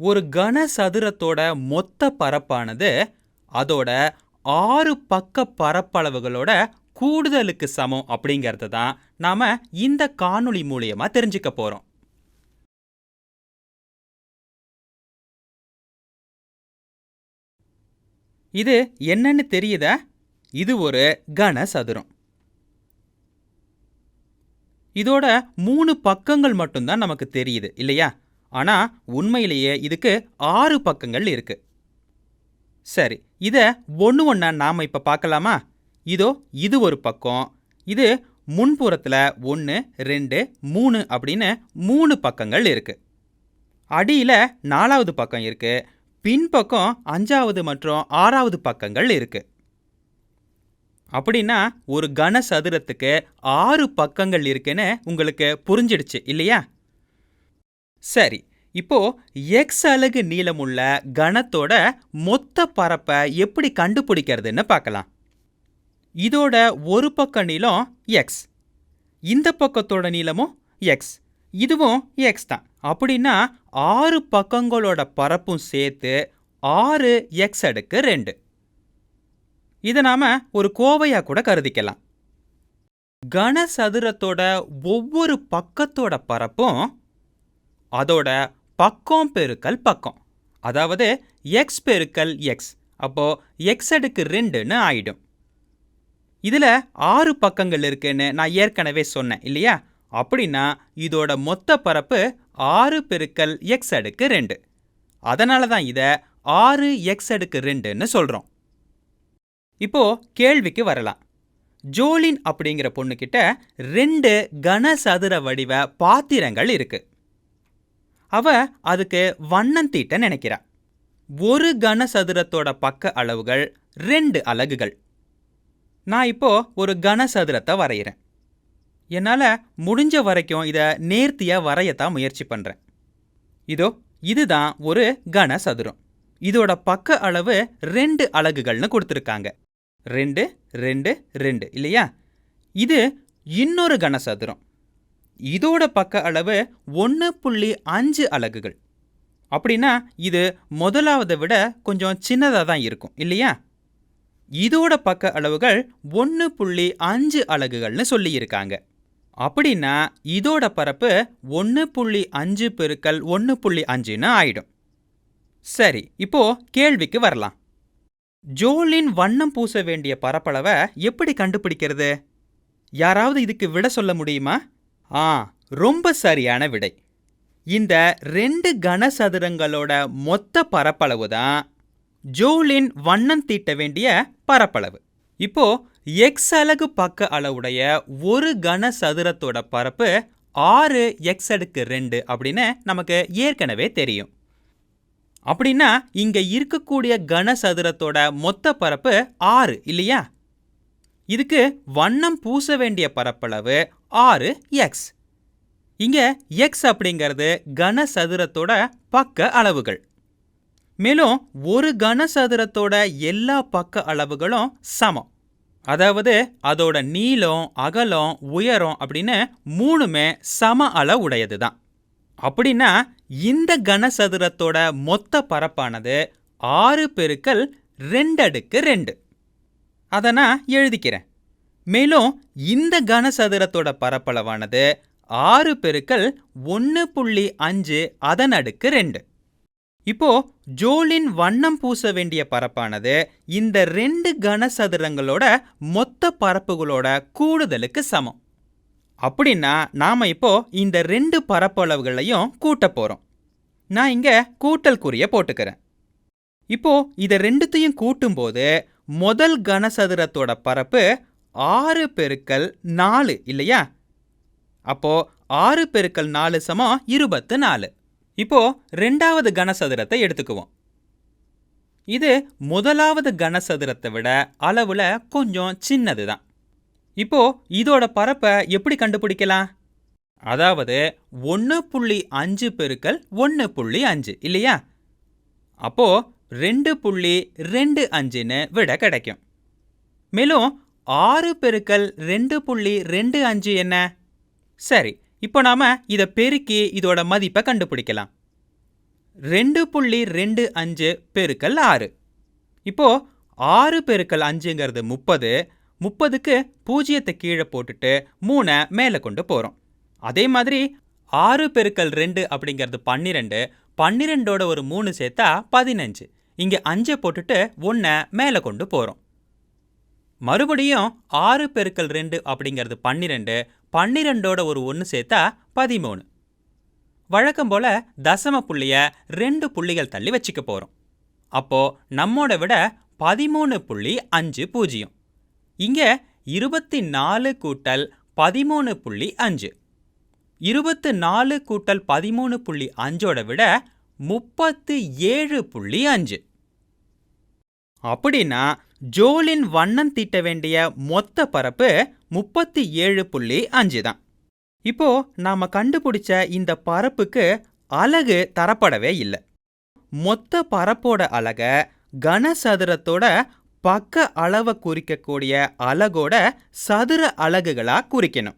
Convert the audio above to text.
ஒரு கனசதுரத்தோட மொத்த பரப்பானது அதோட ஆறு பக்க பரப்பளவுகளோட கூடுதலுக்கு சமம் அப்படிங்கறது தான் நாம இந்த காணொளி மூலியமாக தெரிஞ்சுக்க போறோம். இது என்னன்னு தெரியுதா? இது ஒரு கனசதுரம். இதோட மூணு பக்கங்கள் மட்டும்தான் நமக்கு தெரியுது இல்லையா? ஆனா உண்மையிலேயே இதுக்கு ஆறு பக்கங்கள் இருக்கு. சரி இதை ஒன்று ஒன்றா நாம் இப்போ பார்க்கலாமா இதோ இது ஒரு பக்கம் இது முன்புறத்தில் ஒன்று ரெண்டு மூணு அப்படின்னு மூணு பக்கங்கள் இருக்கு. அடியில் நாலாவது பக்கம் இருக்கு பின்பக்கம் அஞ்சாவது மற்றும் ஆறாவது பக்கங்கள் இருக்கு. அப்படின்னா ஒரு கனசதுரத்துக்கு ஆறு பக்கங்கள் இருக்குன்னு உங்களுக்கு புரிஞ்சிடுச்சு இல்லையா? சரி இப்போ எக்ஸ் அலகு நீளமுள்ள கணத்தோட மொத்த பரப்பை எப்படி கண்டுபிடிக்கிறதுன்னு பார்க்கலாம். இதோட ஒரு பக்க நீளம் எக்ஸ் இந்த பக்கத்தோட நீளமும் எக்ஸ் இதுவும் எக்ஸ் தான். அப்படின்னா ஆறு பக்கங்களோட பரப்பும் சேர்த்து ஆறு எக்ஸ் அடுக்கு ரெண்டு. இதை நாம ஒரு கோவையா கூட கருதிக்கலாம். கனசதுரத்தோட ஒவ்வொரு பக்கத்தோட பரப்பும் அதோட பக்கம் பெருக்கல் பக்கம். அதாவது எக்ஸ் பெருக்கல் எக்ஸ் அப்போ எக்ஸ் அடுக்கு ரெண்டுன்னு ஆயிடும். இதில் ஆறு பக்கங்கள் இருக்குன்னு நான் ஏற்கனவே சொன்னேன் இல்லையா? அப்படின்னா இதோட மொத்த பரப்பு ஆறு பெருக்கல் எக்ஸ் அடுக்கு ரெண்டு. அதனால தான் இதை ஆறு எக்ஸ் அடுக்கு ரெண்டுன்னு சொல்கிறோம் இப்போ கேள்விக்கு வரலாம். ஜோலின் அப்படிங்கிற பொண்ணுக்கிட்ட ரெண்டு கனசதுர வடிவ பாத்திரங்கள் இருக்கு. அவ அதுக்கு வண்ணம் தீட்ட நினைக்கிறா. ஒரு கனசதுரத்தோட பக்க அளவுகள் ரெண்டு அலகுகள். நான் இப்போ ஒரு கனசதுரத்தை வரைகிறேன் என்னால் முடிஞ்ச வரைக்கும் இதை நேர்த்தியாக வரையத்தான் முயற்சி பண்ணுறேன் இதோ இதுதான் ஒரு கனசதுரம் இதோட பக்க அளவு ரெண்டு அலகுகள்னு கொடுத்துருக்காங்க. ரெண்டு ரெண்டு ரெண்டு இல்லையா? இது இன்னொரு கனசதுரம் இதோட பக்க அளவு ஒன்று புள்ளி அஞ்சு அலகுகள். அப்படின்னா இது முதலாவதை விட கொஞ்சம் சின்னதாக தான் இருக்கும் இல்லையா? இதோட பக்க அளவுகள் ஒன்று புள்ளி அஞ்சு அலகுகள்னு சொல்லியிருக்காங்க. அப்படின்னா இதோட பரப்பு ஒன்று புள்ளி அஞ்சு பெருக்கல் ஒன்று புள்ளி அஞ்சுன்னு ஆயிடும். சரி இப்போ கேள்விக்கு வரலாம். ஜோலின் வண்ணம் பூச வேண்டிய பரப்பளவை எப்படி கண்டுபிடிக்கிறது? யாராவது இதுக்கு விட சொல்ல முடியுமா? ஆ ரொம்ப சரியான விடை. இந்த ரெண்டு கனசதுரங்களோட மொத்த பரப்பளவு தான் ஜோலின் வண்ணம் தீட்ட வேண்டிய பரப்பளவு. இப்போ எக்ஸ் அலகு பக்க அளவுடைய ஒரு கனசதுரத்தோட பரப்பு ஆறு எக்ஸ் அடுக்கு ரெண்டு அப்படின்னு நமக்கு ஏற்கனவே தெரியும். அப்படின்னா இங்க இருக்கக்கூடிய கனசதுரத்தோட மொத்த பரப்பு ஆறு இல்லையா? இதுக்கு வண்ணம் பூச வேண்டிய பரப்பளவு ஆறு எக்ஸ் இங்க எக்ஸ் அப்படிங்கிறது கனசதுரத்தோட பக்க அளவுகள். மேலும் ஒரு கனசதுரத்தோட எல்லா பக்க அளவுகளும் சமம். அதாவது அதோட நீளம் அகலம் உயரம் அப்படின்னு மூணுமே சம அளவு உடையது தான் அப்படின்னா இந்த கனசதுரத்தோட மொத்த பரப்பானது ஆறு பெருக்கல் ரெண்டு அடுக்கு ரெண்டு. அதை நான் எழுதிக்கிறேன். மேலும் இந்த கனசதுரத்தோட பரப்பளவானது ஆறு பெருக்கல் ஒன்று புள்ளி அஞ்சு அதன் அடுக்கு ரெண்டு. இப்போ ஜோலின் வண்ணம் பூச வேண்டிய பரப்பானது இந்த ரெண்டு கனசதுரங்களோட மொத்த பரப்புகளோட கூடுதலுக்கு சமம். அப்படின்னா நாம இப்போ இந்த ரெண்டு பரப்பளவுகளையும் கூட்ட போறோம். நான் இங்க கூட்டல் குறிய போட்டுக்கிறேன். இப்போ இதை ரெண்டுத்தையும் கூட்டும்போது முதல் கனசதுரத்தோட பரப்பு ஆறு பெருக்கல் நாலு இல்லையா? அப்போ ஆறு பெருக்கல் நாலு சமம் இருபத்து நாலு. இப்போ ரெண்டாவது கனசதுரத்தை எடுத்துக்குவோம். இது முதலாவது கனசதுரத்தை விட அளவுல கொஞ்சம் சின்னது தான் இப்போ இதோட பரப்பை எப்படி கண்டுபிடிக்கலாம்? அதாவது ஒன்று புள்ளி அஞ்சு பெருக்கல் ஒன்று புள்ளி அஞ்சு இல்லையா? அப்போ ரெண்டு புள்ளி ரெண்டு அஞ்சுன்னு விட கிடைக்கும். மேலும் ஆறு பெருக்கல் ரெண்டு புள்ளி ரெண்டு அஞ்சு என்ன? சரி இப்போ நாம இதை பெருக்கி இதோட மதிப்பை கண்டுபிடிக்கலாம். ரெண்டு புள்ளி ரெண்டு அஞ்சு பெருக்கல் ஆறு. இப்போ ஆறு பெருக்கல் அஞ்சுங்கிறது முப்பது முப்பதுக்கு பூஜ்ஜியத்தை கீழே போட்டுட்டு மூணை மேலே கொண்டு போகிறோம் அதே மாதிரி ஆறு பெருக்கல் ரெண்டு அப்படிங்கிறது பன்னிரெண்டு பன்னிரெண்டோட ஒரு மூணு சேர்த்தா பதினஞ்சு. இங்கே அஞ்சை போட்டுட்டு ஒன்றை மேலே கொண்டு போகிறோம் மறுபடியும் ஆறு பெருக்கல் ரெண்டு அப்படிங்கிறது பன்னிரெண்டு பன்னிரெண்டோட ஒரு ஒன்று சேர்த்தா பதிமூணு. வழக்கம் போல் தசம புள்ளிய ரெண்டு புள்ளிகள் தள்ளி வச்சுக்க போகிறோம் அப்போ நம்மோட விட பதிமூணு புள்ளி அஞ்சு பூஜ்ஜியம். இங்கே இருபத்தி நாலு கூட்டல் பதிமூணு புள்ளி அஞ்சு. இருபத்து நாலு கூட்டல் பதிமூணு புள்ளி அஞ்சோட விட முப்பத்து ஏழு புள்ளி அஞ்சு. அப்படின்னா ஜோலின் வண்ணம் தீட்ட வேண்டிய மொத்த பரப்பு முப்பத்தி ஏழு புள்ளி அஞ்சு தான். இப்போ நாம கண்டுபிடிச்ச இந்த பரப்புக்கு அலகு தரப்படவே இல்லை. மொத்த பரப்போட அலக கனசதுரத்தோட பக்க அளவை குறிக்கக்கூடிய அலகோட சதுர அலகுகளா குறிக்கணும்.